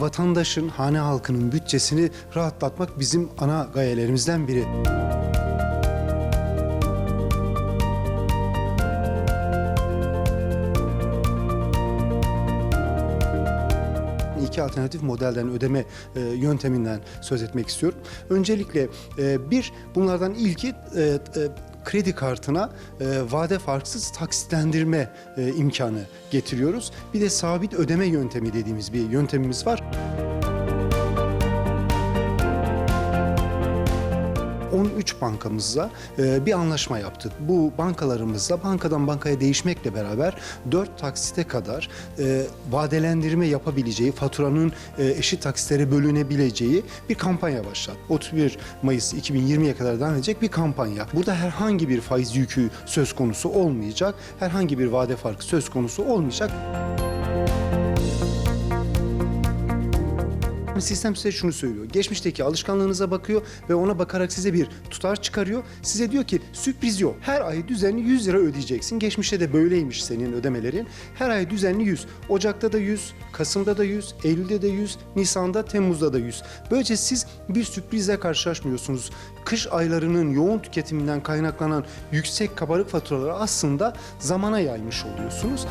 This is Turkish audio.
Vatandaşın, hane halkının bütçesini rahatlatmak bizim ana gayelerimizden biri. iki alternatif modelden ödeme e, yönteminden söz etmek istiyorum. Öncelikle e, bir bunlardan ilki e, e, kredi kartına e, vade farksız taksitlendirme e, imkanı getiriyoruz. Bir de sabit ödeme yöntemi dediğimiz bir yöntemimiz var. 13 bankamızla e, bir anlaşma yaptık. Bu bankalarımızla bankadan bankaya değişmekle beraber 4 taksite kadar e, vadelendirme yapabileceği, faturanın e, eşit taksitlere bölünebileceği bir kampanya başlattı. 31 Mayıs 2020'ye kadar devam edecek bir kampanya. Burada herhangi bir faiz yükü söz konusu olmayacak, herhangi bir vade farkı söz konusu olmayacak. Sistem size şunu söylüyor. Geçmişteki alışkanlığınıza bakıyor ve ona bakarak size bir tutar çıkarıyor. Size diyor ki sürpriz yok. Her ay düzenli 100 lira ödeyeceksin. Geçmişte de böyleymiş senin ödemelerin. Her ay düzenli 100. Ocak'ta da 100, Kasım'da da 100, Eylül'de de 100, Nisan'da, Temmuz'da da 100. Böylece siz bir sürprizle karşılaşmıyorsunuz. Kış aylarının yoğun tüketiminden kaynaklanan yüksek kabarık faturaları aslında zamana yaymış oluyorsunuz.